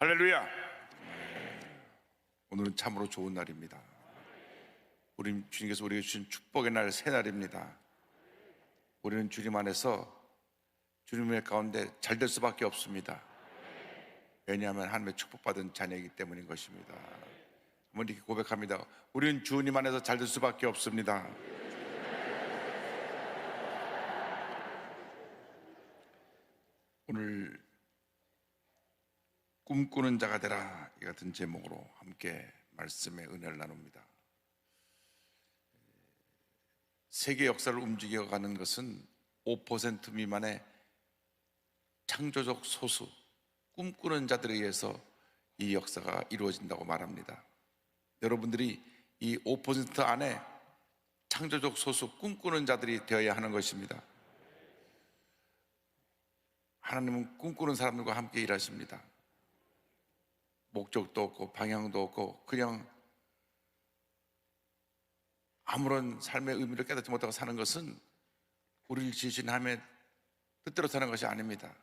할렐루야. 오늘은 참으로 좋은 날입니다. 우리 주님께서 우리에게 주신 축복의 날 새 날입니다. 우리는 주님 안에서 주님의 가운데 잘 될 수밖에 없습니다. 왜냐하면 하나님의 축복받은 자녀이기 때문인 것입니다. 한번 이렇게 고백합니다. 우리는 주님 안에서 잘 될 수밖에 없습니다. 오늘 꿈꾸는 자가 되라 이 같은 제목으로 함께 말씀의 은혜를 나눕니다. 세계 역사를 움직여가는 것은 5% 미만의 창조적 소수 꿈꾸는 자들에 의해서 이 역사가 이루어진다고 말합니다. 여러분들이 이 5% 안에 창조적 소수 꿈꾸는 자들이 되어야 하는 것입니다. 하나님은 꿈꾸는 사람들과 함께 일하십니다. 목적도 없고 방향도 없고 그냥 아무런 삶의 의미를 깨닫지 못하고 사는 것은 우리를 지으신 하나님의 뜻대로 사는 것이 아닙니다.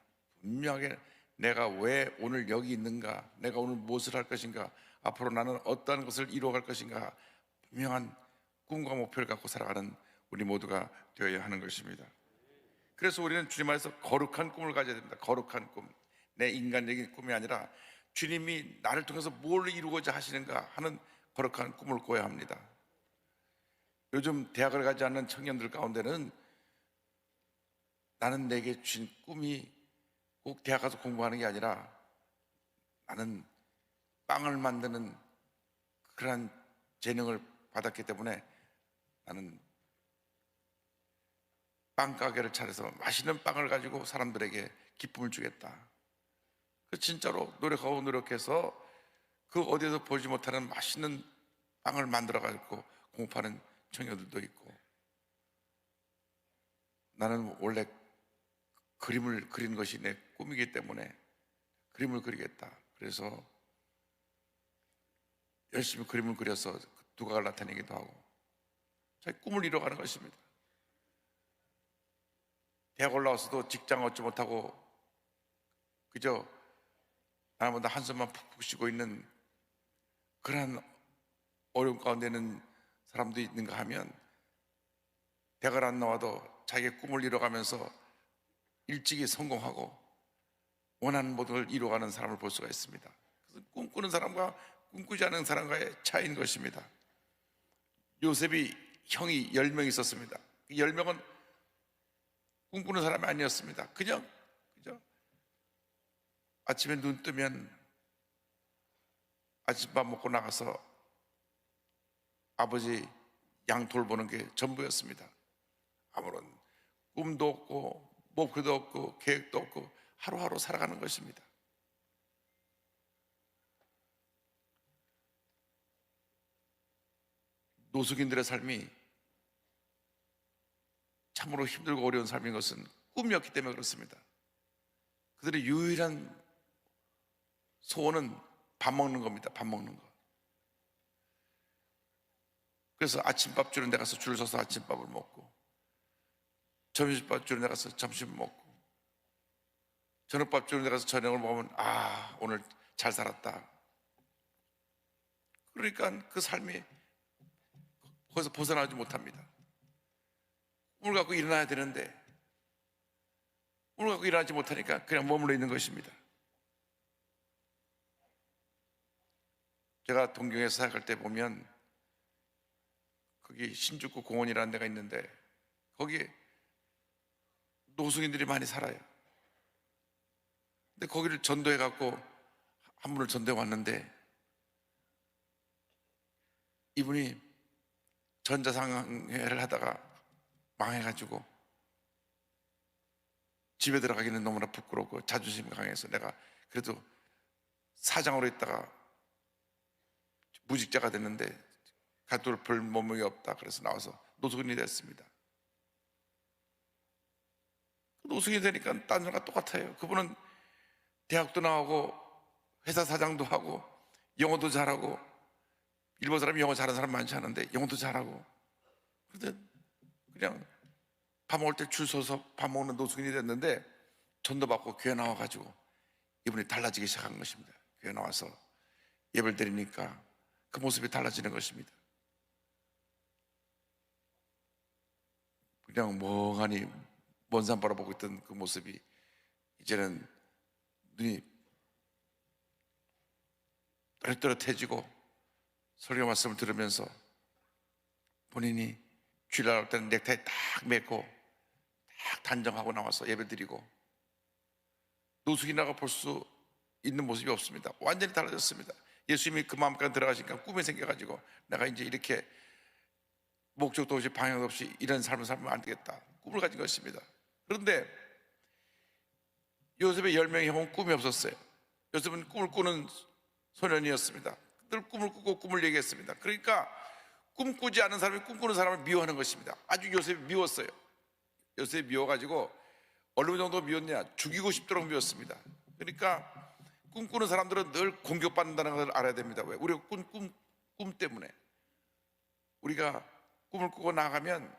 분명하게 내가 왜 오늘 여기 있는가, 내가 오늘 무엇을 할 것인가, 앞으로 나는 어떠한 것을 이루어갈 것인가, 분명한 꿈과 목표를 갖고 살아가는 우리 모두가 되어야 하는 것입니다. 그래서 우리는 주님 안에서 거룩한 꿈을 가져야 됩니다. 거룩한 꿈. 내 인간적인 꿈이 아니라 주님이 나를 통해서 뭘 이루고자 하시는가 하는 거룩한 꿈을 꿔야 합니다. 요즘 대학을 가지 않는 청년들 가운데는 나는 내게 주신 꿈이 꼭 대학 가서 공부하는 게 아니라 나는 빵을 만드는 그러한 재능을 받았기 때문에 나는 빵 가게를 차려서 맛있는 빵을 가지고 사람들에게 기쁨을 주겠다. 그 진짜로 노력하고 노력해서 그 어디에서 보지 못하는 맛있는 빵을 만들어 가지고 공부하는 청년들도 있고 나는 원래 그림을 그리는 것이 내 꿈이기 때문에 그림을 그리겠다. 그래서 열심히 그림을 그려서 두각을 나타내기도 하고 자기 꿈을 이뤄가는 것입니다. 대학 올라와서도 직장 얻지 못하고 그저 나보다 한숨만 푹푹 쉬고 있는 그러한 어려움 가운데 있는 사람도 있는가 하면 대학을 안 나와도 자기의 꿈을 이뤄가면서 일찍이 성공하고 원하는 모든 걸 이루어가는 사람을 볼 수가 있습니다. 그래서 꿈꾸는 사람과 꿈꾸지 않는 사람과의 차이인 것입니다. 요셉이 형이 10명 있었습니다. 그 10명은 꿈꾸는 사람이 아니었습니다. 그냥? 아침에 눈 뜨면 아침밥 먹고 나가서 아버지 양 돌보는 게 전부였습니다. 아무런 꿈도 없고 목표도 없고 계획도 없고 하루하루 살아가는 것입니다. 노숙인들의 삶이 참으로 힘들고 어려운 삶인 것은 꿈이었기 때문에 그렇습니다. 그들의 유일한 소원은 밥 먹는 겁니다. 밥 먹는 거. 그래서 아침밥 주는 데 가서 줄 서서 아침밥을 먹고 점심밥 주는 데 가서 점심 먹고 저녁밥 주는 데 가서 저녁을 먹으면 아 오늘 잘 살았다. 그러니까 그 삶이 거기서 벗어나지 못합니다. 꿈을 갖고 일어나야 되는데 꿈을 갖고 일어나지 못하니까 그냥 머물러 있는 것입니다. 제가 동경에서 사역할 때 보면 거기 신주쿠 공원이라는 데가 있는데 거기에 노숙인들이 많이 살아요. 근데 거기를 전도해 갖고 한 분을 전도해 왔는데 이분이 전자상회를 하다가 망해가지고 집에 들어가기는 너무나 부끄럽고 자존심이 강해서 내가 그래도 사장으로 있다가 무직자가 됐는데 가돌 별 몸이 없다 그래서 나와서 노숙인이 됐습니다. 노숙인이 되니까 딴 사람과 똑같아요. 그분은 대학도 나오고 회사 사장도 하고 영어도 잘하고 일본 사람이 영어 잘하는 사람 많지 않은데 영어도 잘하고 그런데 그냥 밥 먹을 때 줄 서서 밥 먹는 노숙인이 됐는데 전도 받고 교회 나와가지고 이분이 달라지기 시작한 것입니다. 교회 나와서 예배를 드리니까 그 모습이 달라지는 것입니다. 그냥 멍하니 먼 산 바라보고 있던 그 모습이 이제는 눈이 또렷또렷해지고 설교 말씀을 들으면서 본인이 주일 나올 때는 넥타이 딱 맺고 딱 단정하고 나와서 예배드리고 노숙이나가 볼 수 있는 모습이 없습니다. 완전히 달라졌습니다. 예수님이 그 마음까지 들어가시니까 꿈이 생겨가지고 내가 이제 이렇게 목적도 없이 방향 없이 이런 삶을 살면 안 되겠다. 꿈을 가진 것입니다. 그런데 요셉의 열 명의 형은 꿈이 없었어요. 요셉은 꿈을 꾸는 소년이었습니다. 늘 꿈을 꾸고 꿈을 얘기했습니다. 그러니까 꿈꾸지 않은 사람이 꿈꾸는 사람을 미워하는 것입니다. 아주 요셉이 미웠어요. 요셉이 미워가지고 어느 정도 미웠냐? 죽이고 싶도록 미웠습니다. 그러니까 꿈꾸는 사람들은 늘 공격받는다는 것을 알아야 됩니다. 왜? 우리가 꿈, 꿈, 꿈 때문에 우리가 꿈을 꾸고 나가면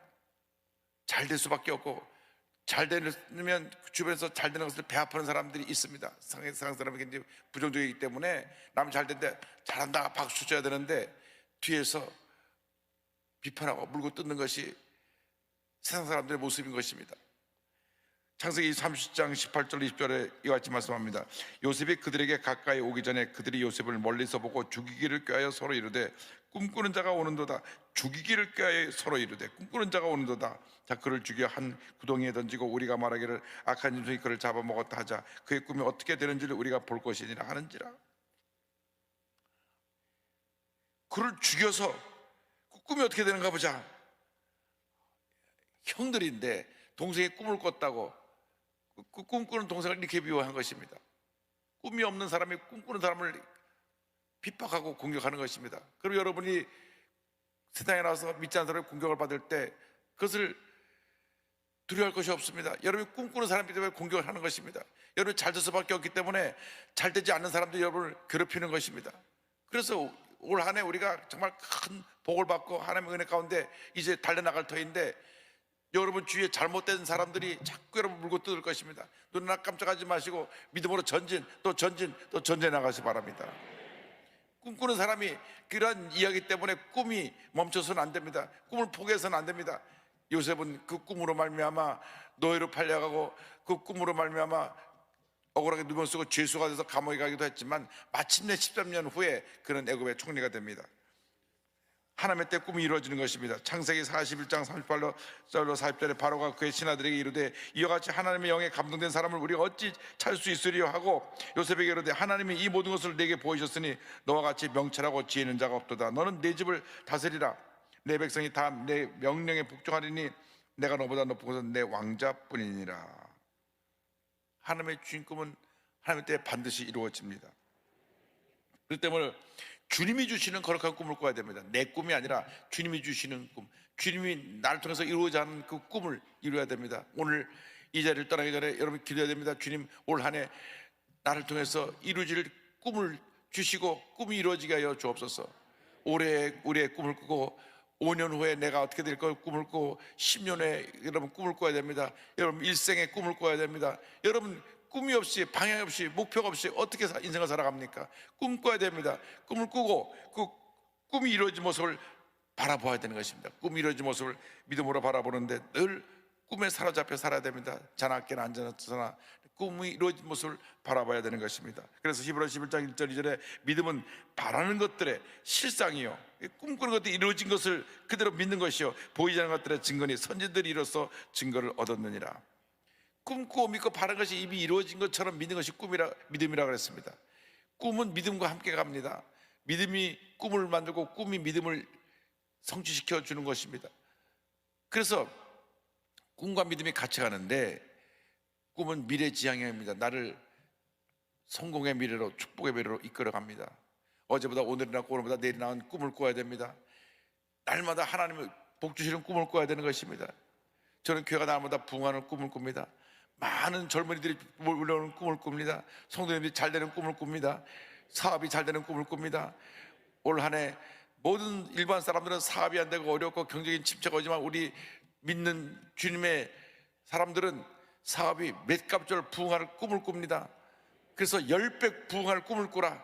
잘 될 수밖에 없고 잘 되면 주변에서 잘 되는 것을 배합하는 사람들이 있습니다. 상해 상 사람이 굉장히 부정적이기 때문에 남이 잘 된데 잘한다 박수 쳐야 되는데 뒤에서 비판하고 물고 뜯는 것이 세상 사람들의 모습인 것입니다. 창세기 30장 18절 20절에 이와 같이 말씀합니다. 요셉이 그들에게 가까이 오기 전에 그들이 요셉을 멀리서 보고 죽이기를 꾀하여 서로 이르되 꿈꾸는 자가 오는도다. 죽이기를 꾀하여 서로 이르되 꿈꾸는 자가 오는도다. 자 그를 죽여 한 구덩이에 던지고 우리가 말하기를 악한 짐승이 그를 잡아먹었다 하자. 그의 꿈이 어떻게 되는지를 우리가 볼 것이니라 하는지라. 그를 죽여서 그 꿈이 어떻게 되는가 보자. 형들인데 동생이 꿈을 꿨다고 그 꿈꾸는 동생을 이렇게 비호한 것입니다. 꿈이 없는 사람이 꿈꾸는 사람을 핍박하고 공격하는 것입니다. 그럼 여러분이 세상에 나와서 믿지 않는 사람이 공격을 받을 때 그것을 두려워할 것이 없습니다. 여러분이 꿈꾸는 사람이기 때문에 공격을 하는 것입니다. 여러분이 잘될 수밖에 없기 때문에 잘 되지 않는 사람들이 여러분을 괴롭히는 것입니다. 그래서 올 한 해 우리가 정말 큰 복을 받고 하나님의 은혜 가운데 이제 달려나갈 터인데 여러분 주위에 잘못된 사람들이 자꾸 여러분 물고 뜯을 것입니다. 눈 하나 깜짝하지 마시고 믿음으로 전진 또 전진 또 전진해 나가시 바랍니다. 꿈꾸는 사람이 그런 이야기 때문에 꿈이 멈춰서는 안 됩니다. 꿈을 포기해서는 안 됩니다. 요셉은 그 꿈으로 말미암아 노예로 팔려가고 그 꿈으로 말미암아 억울하게 누명 쓰고 죄수가 돼서 감옥에 가기도 했지만 마침내 13년 후에 그는 애굽의 총리가 됩니다. 하나님의 때 꿈이 이루어지는 것입니다. 창세기 41장 38로 40절에 바로가 그의 신하들에게 이르되 이와 같이 하나님의 영에 감동된 사람을 우리가 어찌 찾을 수 있으리요 하고 요셉에게 이르되 하나님이 이 모든 것을 내게 보이셨으니 너와 같이 명철하고 지혜 있는 자가 없도다. 너는 내 집을 다스리라. 내 백성이 다 내 명령에 복종하리니 내가 너보다 높은 것은 내 왕자뿐이니라. 하나님의 주인 꿈은 하나님 때 반드시 이루어집니다. 그렇기 때문에 주님이 주시는 거룩한 꿈을 꿔야 됩니다. 내 꿈이 아니라 주님이 주시는 꿈. 주님이 나를 통해서 이루어져 하는 그 꿈을 이루어야 됩니다. 오늘 이 자리를 떠나기 전에 여러분 기도해야 됩니다. 주님 올 한 해 나를 통해서 이루어질 꿈을 주시고 꿈이 이루어지게 하여 주옵소서. 올해 우리의 꿈을 꾸고 5년 후에 내가 어떻게 될 걸 꿈을 꾸고 10년 후에 여러분 꿈을 꿔야 됩니다. 여러분 일생의 꿈을 꿔야 됩니다. 여러분 꿈이 없이 방향 없이 목표가 없이 어떻게 사- 인생을 살아갑니까? 꿈 꿔야 됩니다. 꿈을 꾸고 그 꿈이 이루어진 모습을 바라보아야 되는 것입니다. 꿈이 이루어진 모습을 믿음으로 바라보는데 늘 꿈에 사로잡혀 살아야 됩니다. 자나깨나 앉아서나 꿈이 이루어진 모습을 바라봐야 되는 것입니다. 그래서 히브리 11장 1절 2절에 믿음은 바라는 것들의 실상이요. 꿈꾸는 것들이 이루어진 것을 그대로 믿는 것이요. 보이지 않는 것들의 증거니 선진들이 이로써 증거를 얻었느니라. 꿈꾸고 믿고 바른 것이 이미 이루어진 것처럼 믿는 것이 꿈이라 믿음이라 그랬습니다. 꿈은 믿음과 함께 갑니다. 믿음이 꿈을 만들고 꿈이 믿음을 성취시켜 주는 것입니다. 그래서 꿈과 믿음이 같이 가는데 꿈은 미래 지향형입니다. 나를 성공의 미래로 축복의 미래로 이끌어 갑니다. 어제보다 오늘이나 오늘보다 내일이 나은 꿈을 꿔야 됩니다. 날마다 하나님의 복 주시는 꿈을 꿔야 되는 것입니다. 저는 교회가 날마다 부흥하는 꿈을 꿉니다. 많은 젊은이들이 몰려오는 꿈을 꿉니다. 성도님들이 잘 되는 꿈을 꿉니다. 사업이 잘 되는 꿈을 꿉니다. 올 한 해 모든 일반 사람들은 사업이 안 되고 어렵고 경제적인 침체가 오지만 우리 믿는 주님의 사람들은 사업이 몇 갑절 부흥할 꿈을 꿉니다. 그래서 열백 부흥할 꿈을 꾸라.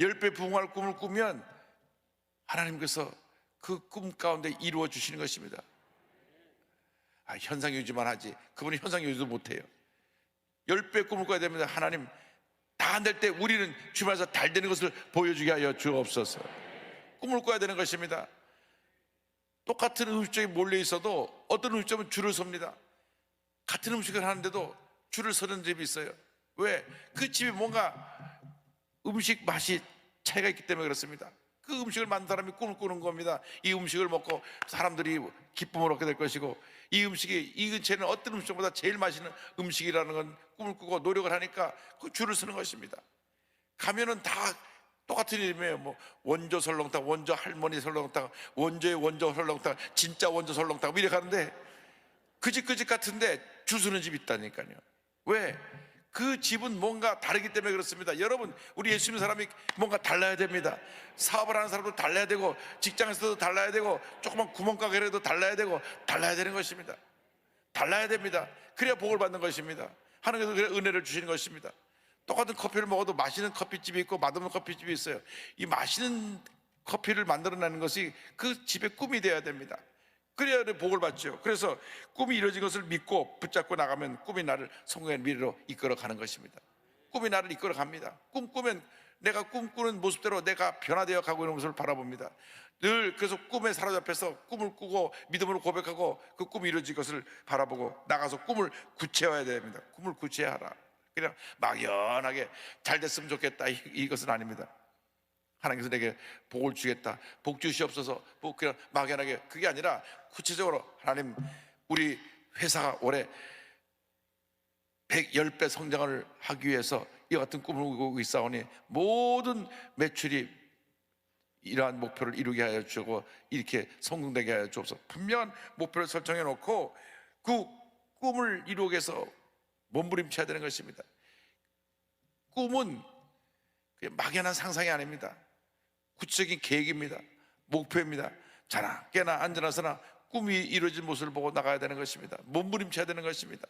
열 배 부흥할 꿈을 꾸면 하나님께서 그 꿈 가운데 이루어 주시는 것입니다. 아, 현상 유지만 하지. 그분은 현상 유지도 못해요. 열 배 꿈을 꿔야 됩니다. 하나님 다 안 될 때 우리는 주말에서 달 되는 것을 보여주게 하여 주옵소서. 꿈을 꿔야 되는 것입니다. 똑같은 음식점이 몰려 있어도 어떤 음식점은 줄을 섭니다. 같은 음식을 하는데도 줄을 서는 집이 있어요. 왜? 그 집이 뭔가 음식 맛이 차이가 있기 때문에 그렇습니다. 그 음식을 만든 사람이 꿈을 꾸는 겁니다. 이 음식을 먹고 사람들이 기쁨을 얻게 될 것이고 이 음식이 이 근처에는 어떤 음식보다 제일 맛있는 음식이라는 건 꿈을 꾸고 노력을 하니까 그 줄을 서는 것입니다. 가면은 다 똑같은 이름이에요. 뭐 원조 설렁탕, 원조 할머니 설렁탕, 원조의 원조 설렁탕, 진짜 원조 설렁탕 뭐 이렇게 하는데 그 집 그 집 같은데 줄 서는 집이 있다니까요. 왜? 그 집은 뭔가 다르기 때문에 그렇습니다. 여러분, 우리 예수 믿는 사람이 뭔가 달라야 됩니다. 사업을 하는 사람도 달라야 되고, 직장에서도 달라야 되고, 조그만 구멍가게라도 달라야 되고, 달라야 되는 것입니다. 달라야 됩니다. 그래야 복을 받는 것입니다. 하나님께서 그래 은혜를 주시는 것입니다. 똑같은 커피를 먹어도 맛있는 커피집이 있고 맛없는 커피집이 있어요. 이 맛있는 커피를 만들어내는 것이 그 집의 꿈이 되어야 됩니다. 그래야 복을 받죠. 그래서 꿈이 이루어진 것을 믿고 붙잡고 나가면 꿈이 나를 성공의 미래로 이끌어 가는 것입니다. 꿈이 나를 이끌어 갑니다. 꿈 꾸면 내가 꿈꾸는 모습대로 내가 변화되어 가고 있는 모습을 바라봅니다. 늘 그래서 꿈에 사로잡혀서 꿈을 꾸고 믿음으로 고백하고 그 꿈이 이루어질 것을 바라보고 나가서 꿈을 구체화해야 됩니다. 꿈을 구체화하라. 그냥 막연하게 잘 됐으면 좋겠다 이- 이것은 아닙니다. 하나님께서 내게 복을 주겠다. 복 주시옵소서. 복 그냥 막연하게 그게 아니라 구체적으로 하나님 우리 회사가 올해 110배 성장을 하기 위해서 이 같은 꿈을 꾸고 있사오니 모든 매출이 이러한 목표를 이루게 하여 주고 이렇게 성공되게 하여 주옵소서. 분명한 목표를 설정해 놓고 그 꿈을 이루기 위해서 몸부림쳐야 되는 것입니다. 꿈은 막연한 상상이 아닙니다. 구체적인 계획입니다. 목표입니다. 자나 깨나 앉아나서나 꿈이 이루어진 모습을 보고 나가야 되는 것입니다. 몸부림쳐야 되는 것입니다.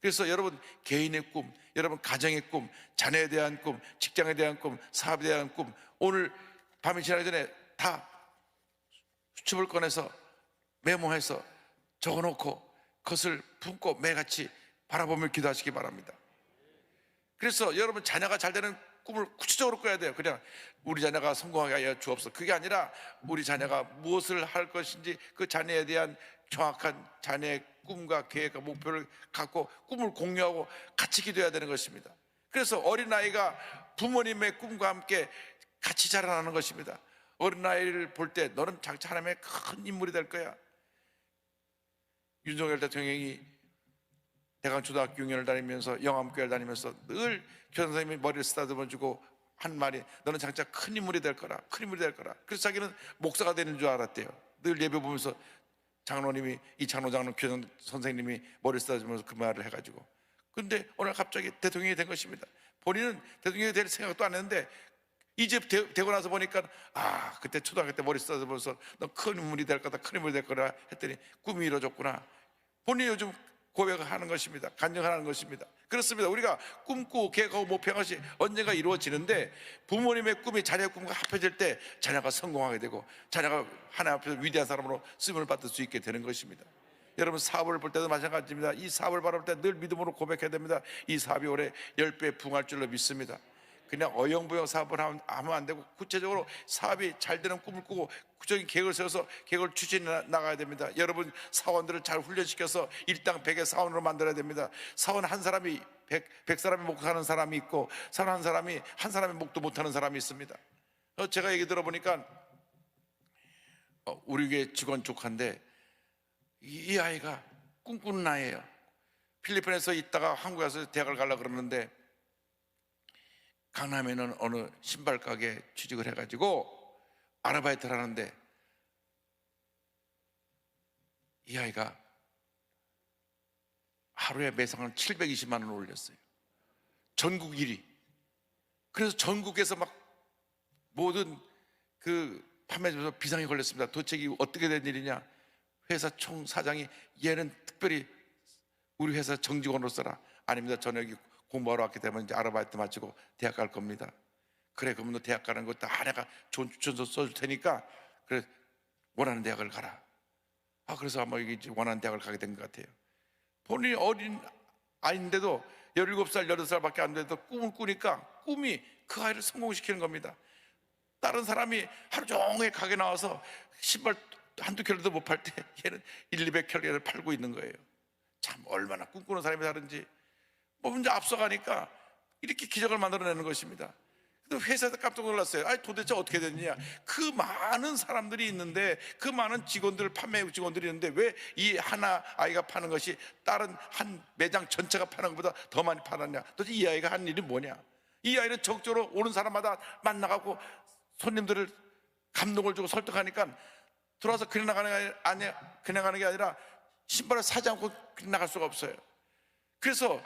그래서 여러분 개인의 꿈, 여러분 가정의 꿈, 자녀에 대한 꿈, 직장에 대한 꿈, 사업에 대한 꿈 오늘 밤이 지나기 전에 다 수첩을 꺼내서 메모해서 적어놓고 그것을 품고 매같이 바라보며 기도하시기 바랍니다. 그래서 여러분 자녀가 잘 되는 꿈을 구체적으로 꿔야 돼요. 그냥 우리 자녀가 성공하게 하여 주옵소서. 그게 아니라 우리 자녀가 무엇을 할 것인지 그 자녀에 대한 정확한 자녀의 꿈과 계획과 목표를 갖고 꿈을 공유하고 같이 기도해야 되는 것입니다. 그래서 어린아이가 부모님의 꿈과 함께 같이 자라나는 것입니다. 어린아이를 볼 때 너는 장차 하나님의 큰 인물이 될 거야. 윤석열 대통령이 대강 초등학교 6년을 다니면서 영암교회를 다니면서 늘 교장 선생님이 머리를 쓰다듬어 주고 한 말이 너는 장차 큰 인물이 될 거라 큰 인물이 될 거라. 그래서 자기는 목사가 되는 줄 알았대요. 늘 예배 보면서 장로님이 이창로 장로 교장 선생님이 머리를 쓰다듬으면서 그 말을 해가지고. 근데 오늘 갑자기 대통령이 된 것입니다. 본인은 대통령이 될 생각도 안 했는데 이제 되, 되고 나서 보니까 아 그때 초등학교 때 머리 쓰다듬어서 너 큰 인물이 될 거다 큰 인물이 될 거라. 했더니 꿈이 이루어졌구나. 본인이 요즘 고백을 하는 것입니다. 간증하는 것입니다. 그렇습니다. 우리가 꿈꾸고 계획하고 목표한 것이 언젠가 이루어지는데 부모님의 꿈이 자녀의 꿈과 합해질 때 자녀가 성공하게 되고 자녀가 하나님 앞에서 위대한 사람으로 쓰임을 받을 수 있게 되는 것입니다. 여러분 사업을 볼 때도 마찬가지입니다. 이 사업을 바라볼 때 늘 믿음으로 고백해야 됩니다. 이 사업이 올해 10배 부응할 줄로 믿습니다. 그냥 어영부영 사업을 하면 안 되고 구체적으로 사업이 잘 되는 꿈을 꾸고 구체적인 계획을 세워서 계획을 추진해 나가야 됩니다. 여러분 사원들을 잘 훈련시켜서 일당 백의 사원으로 만들어야 됩니다. 사원 한 사람이 백, 백 사람이 목하는 사람이 있고 사원 한 사람이 한 사람이 목도 못 하는 사람이 있습니다. 어, 제가 얘기 들어보니까 어, 우리 교회 직원 조카인데 이, 이 아이가 꿈꾸는 아이예요. 필리핀에서 있다가 한국에 와서 대학을 가려고 그러는데 강남에는 어느 신발 가게 취직을 해가지고 아르바이트를 하는데 이 아이가 하루에 매상을 720만 원을 올렸어요. 전국 1위. 그래서 전국에서 막 모든 그 판매점에서 비상이 걸렸습니다. 도대체 이게 어떻게 된 일이냐? 회사 총 사장이 얘는 특별히 우리 회사 정직원으로 써라. 아닙니다. 저는 여기 공부하러 왔기 때문에 이제 아르바이트 마치고 대학 갈 겁니다. 그래 그러면 너 대학 가는 것도 아 내가 좋은 추천서 써줄 테니까 그래 원하는 대학을 가라. 아 그래서 아마 이게 원하는 대학을 가게 된 것 같아요. 본인이 어린 아이인데도 17살 18살밖에 안 돼도 꿈을 꾸니까 꿈이 그 아이를 성공시키는 겁니다. 다른 사람이 하루 종일 가게 나와서 신발 한두 켤레도 못 팔 때 얘는 1, 200 켤레를 팔고 있는 거예요. 참 얼마나 꿈꾸는 사람이 다른지 뭐 먼저 앞서가니까 이렇게 기적을 만들어내는 것입니다. 회사에서 깜짝 놀랐어요. 아니 도대체 어떻게 됐느냐? 그 많은 사람들이 있는데 그 많은 직원들 판매 직원들이 있는데 왜 이 하나 아이가 파는 것이 다른 한 매장 전체가 파는 것보다 더 많이 팔았냐? 도대체 이 아이가 한 일이 뭐냐? 이 아이는 적극적으로 오는 사람마다 만나가고 손님들을 감동을 주고 설득하니까 들어와서 그냥 나가는 게 아니야 그냥 가는 게 아니라 신발을 사지 않고 그냥 나갈 수가 없어요. 그래서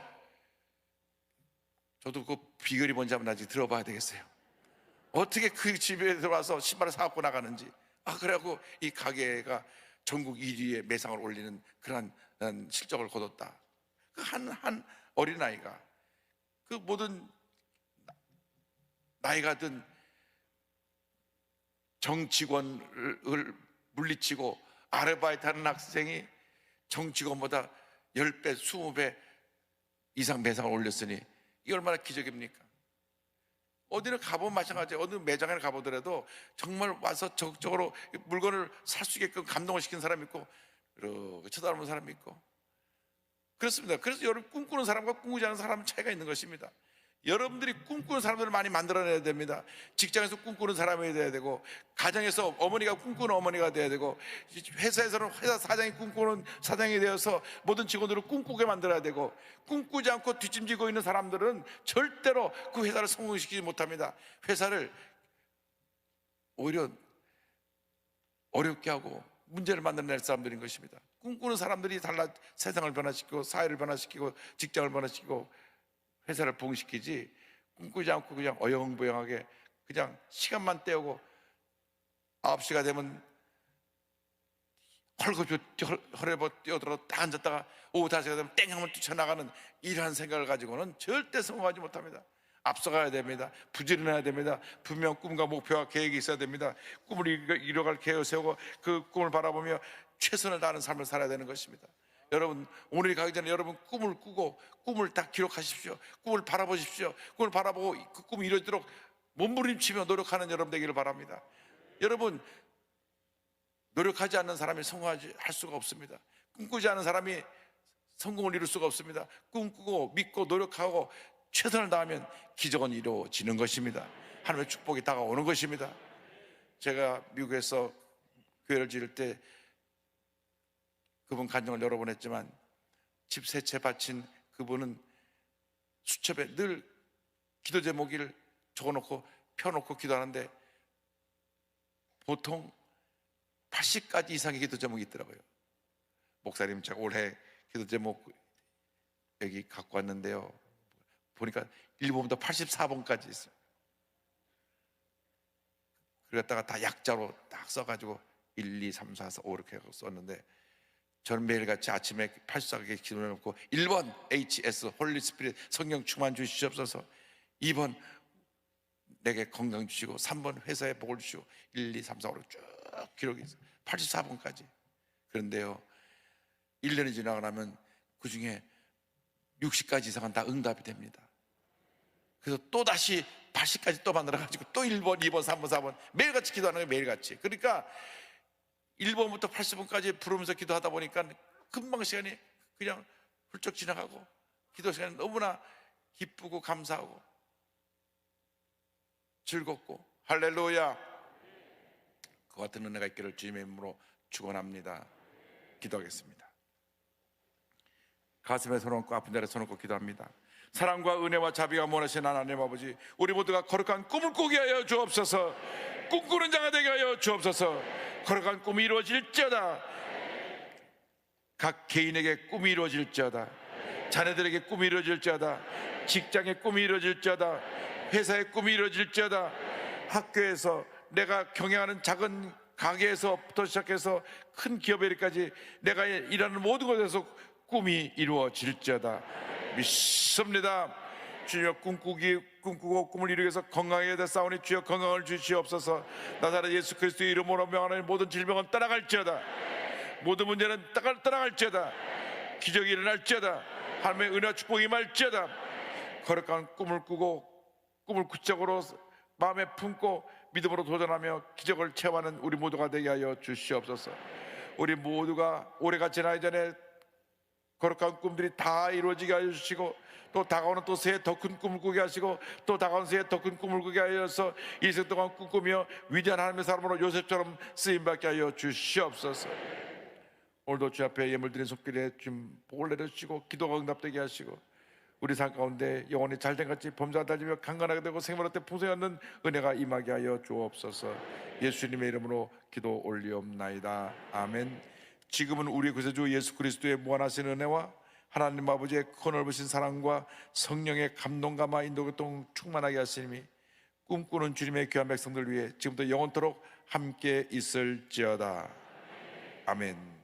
저도 그 비결이 뭔지 한번 나중에 들어봐야 되겠어요. 어떻게 그 집에 들어와서 신발을 사갖고 나가는지. 아, 그래갖고 이 가게가 전국 1위의 매상을 올리는 음, 실적을 거뒀다. 그 한, 한 어린아이가 그 모든 나이가 든 정직원을 물리치고 아르바이트 하는 학생이 정직원보다 10배, 20배 이상 매상을 올렸으니 이 얼마나 기적입니까? 어디를 가보면 마찬가지예요. 어느 매장에 가보더라도 정말 와서 적극적으로 물건을 살 수 있게끔 감동을 시킨 사람이 있고 이렇게 쳐다보는 사람이 있고 그렇습니다. 그래서 여러분 꿈꾸는 사람과 꿈꾸지 않는 사람은 차이가 있는 것입니다. 여러분들이 꿈꾸는 사람들을 많이 만들어내야 됩니다. 직장에서 꿈꾸는 사람이 돼야 되고, 가정에서 어머니가 꿈꾸는 어머니가 돼야 되고, 회사에서는 회사 사장이 꿈꾸는 사장이 되어서 모든 직원들을 꿈꾸게 만들어야 되고, 꿈꾸지 않고 뒷짐지고 있는 사람들은 절대로 그 회사를 성공시키지 못합니다. 회사를 오히려 어렵게 하고 문제를 만들어낼 사람들인 것입니다. 꿈꾸는 사람들이 달라 세상을 변화시키고 사회를 변화시키고 직장을 변화시키고 회사를 부흥시키지 꿈꾸지 않고 그냥 어영부영하게 그냥 시간만 때우고 9시가 되면 헐겁이 허레버 뛰어들어 딱 앉았다가 오후 5시가 되면 땡 하면 뛰쳐나가는 이러한 생각을 가지고는 절대 성공하지 못합니다. 앞서가야 됩니다. 부지런해야 됩니다. 분명 꿈과 목표와 계획이 있어야 됩니다. 꿈을 이뤄- 이뤄갈 계획을 세우고 그 꿈을 바라보며 최선을 다하는 삶을 살아야 되는 것입니다 여러분 오늘이 가기 전에 여러분 꿈을 꾸고 꿈을 다 기록하십시오. 꿈을 바라보십시오. 꿈을 바라보고 그 꿈이 이루어지도록 몸부림치며 노력하는 여러분 되기를 바랍니다. 여러분 노력하지 않는 사람이 성공하지 할 수가 없습니다. 꿈꾸지 않은 사람이 성공을 이룰 수가 없습니다. 꿈꾸고 믿고 노력하고 최선을 다하면 기적은 이루어지는 것입니다. 하나님의 축복이 다가오는 것입니다. 제가 미국에서 교회를 지을 때 그분 간증을 여러 번 했지만 집 세 채 바친 그분은 수첩에 늘 기도 제목을 적어놓고 펴놓고 기도하는데 보통 80가지 이상의 기도 제목이 있더라고요. 목사님 제가 올해 기도 제목 여기 갖고 왔는데요. 보니까 1번부터 84번까지 있어요. 그랬다가 다 약자로 딱 써가지고 1, 2, 3, 4, 5 이렇게 썼는데 저는 매일같이 아침에 84개 기도를 놓고 1번 HS 홀리 스피릿 성령 충만 주시옵소서. 2번 내게 건강 주시고 3번 회사에 복을 주시고 1, 2, 3, 4, 5쭉 기록이 있어요 84번까지. 그런데요 1년이 지나고 나면 그 중에 60가지 이상은 다 응답이 됩니다. 그래서 또 다시 80까지 또 만들어가지고 또 1번, 2번, 3번, 4번 매일같이 기도하는 거예요 매일같이. 그러니까 1번부터 80번까지 부르면서 기도하다 보니까 금방 시간이 그냥 훌쩍 지나가고 기도 시간이 너무나 기쁘고 감사하고 즐겁고 할렐루야. 그 같은 은혜가 있기를 주님의 이름으로 축원합니다. 기도하겠습니다. 가슴에 손 얹고 아픈 데에 손 얹고 기도합니다. 사랑과 은혜와 자비가 원하신 하나님 아버지 우리 모두가 거룩한 꿈을 꾸게 하여 주옵소서. 꿈꾸는 자가 되게 하여 주옵소서 거룩한 꿈이 이루어질지어다. 각 개인에게 꿈이 이루어질지어다. 자녀들에게 꿈이 이루어질지어다. 직장의 꿈이 이루어질지어다. 회사의 꿈이 이루어질지어다. 학교에서 내가 경영하는 작은 가게에서부터 시작해서 큰 기업에 이르기까지 내가 일하는 모든 곳에서 꿈이 이루어질지어다. 믿습니다 주여 꿈꾸기 꿈꾸고 꿈을 이루기 위해서 건강하게 돼 싸우니 주여 건강을 주시옵소서. 나사렛 예수 그리스도의 이름으로 명하는 모든 질병은 떠나갈지어다. 모든 문제는 떠나- 떠나갈지어다. 기적이 일어날지어다. 하나님의 은혜와 축복이 임할지어다. 거룩한 꿈을 꾸고 꿈을 구체적으로 마음에 품고 믿음으로 도전하며 기적을 체험하는 우리 모두가 되게 하여 주시옵소서. 우리 모두가 올해가 지나기 전에 거룩한 꿈들이 다 이루어지게 하여 주시고 또 다가오는 또 새해 더 큰 꿈을 꾸게 하시고 또 다가오는 새해 더 큰 꿈을 꾸게 하여서 이생 동안 꿈꾸며 위대한 하나님의 사람으로 요셉처럼 쓰임받게 하여 주시옵소서. 오늘도 주 앞에 예물 드린 손길에 좀 복을 내려주시고 기도가 응답되게 하시고 우리 삶 가운데 영혼이 잘된 같이 범사가 달리며 강건하게 되고 생명할 때 풍성히 얻는 은혜가 임하게 하여 주옵소서. 예수님의 이름으로 기도 올리옵나이다. 아멘 지금은 우리 구세주 예수 그리스도의 무한하신 은혜와 하나님 아버지의 커넓으신 사랑과 성령의 감동감화 인도교통 충만하게 하시니 꿈꾸는 주님의 귀한 백성들 위해 지금부터 영원토록 함께 있을지어다. 아멘